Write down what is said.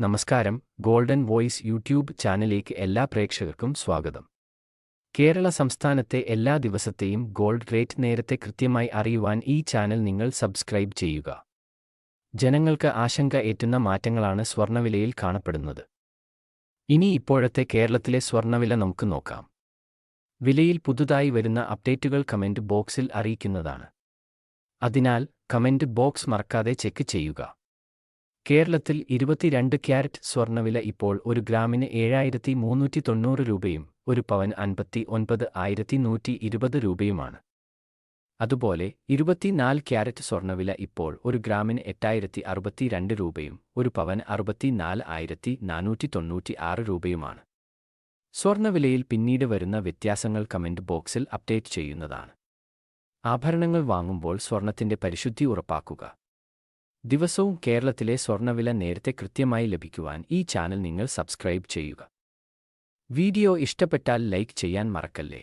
നമസ്കാരം. Golden voice YouTube ചാനലിലേക്ക് എല്ലാ പ്രേക്ഷകർക്കും സ്വാഗതം. കേരള സംസ്ഥാനത്തെ എല്ലാ ദിവസത്തെയും ഗോൾഡ് റേറ്റ് നേരത്തെ കൃത്യമായി അറിയുവാൻ ഈ ചാനൽ നിങ്ങൾ സബ്സ്ക്രൈബ് ചെയ്യുക. ജനങ്ങൾക്ക് ആശങ്ക ഏറ്റുന്ന മാറ്റങ്ങളാണ് സ്വർണവിലയിൽ കാണപ്പെടുന്നത്. ഇനി ഇപ്പോഴത്തെ കേരളത്തിലെ സ്വർണവില നമുക്ക് നോക്കാം. വിലയിൽ പുതുതായി വരുന്ന അപ്ഡേറ്റുകൾ കമന്റ് ബോക്സിൽ അറിയിക്കുന്നതാണ്. അതിനാൽ കമന്റ് ബോക്സ് മറക്കാതെ ചെക്ക് ചെയ്യുക. കേരളത്തിൽ ഇരുപത്തിരണ്ട് ക്യാരറ്റ് സ്വർണവില ഇപ്പോൾ ഒരു ഗ്രാമിന് ഏഴായിരത്തി മുന്നൂറ്റി തൊണ്ണൂറ് രൂപയും ഒരു പവൻ അൻപത്തി ഒൻപത് ആയിരത്തി നൂറ്റി ഇരുപത് രൂപയുമാണ്. അതുപോലെ ഇരുപത്തിനാല് ക്യാരറ്റ് സ്വർണവില ഇപ്പോൾ ഒരു ഗ്രാമിന് എട്ടായിരത്തി അറുപത്തിരണ്ട് രൂപയും ഒരു പവൻ അറുപത്തിനാല് ആയിരത്തി നാനൂറ്റി തൊണ്ണൂറ്റി ആറ് രൂപയുമാണ്. സ്വർണവിലയിൽ പിന്നീട് വരുന്ന വ്യത്യാസങ്ങൾ കമന്റ് ബോക്സിൽ അപ്ഡേറ്റ് ചെയ്യുന്നതാണ്. ആഭരണങ്ങൾ വാങ്ങുമ്പോൾ സ്വർണത്തിന്റെ പരിശുദ്ധി ഉറപ്പാക്കുക. ദിവസവും കേരളത്തിലെ സ്വർണവില നേരത്തെ കൃത്യമായി ലഭിക്കുവാൻ ഈ ചാനൽ നിങ്ങൾ സബ്സ്ക്രൈബ് ചെയ്യുക. വീഡിയോ ഇഷ്ടപ്പെട്ടാൽ ലൈക്ക് ചെയ്യാൻ മറക്കല്ലേ?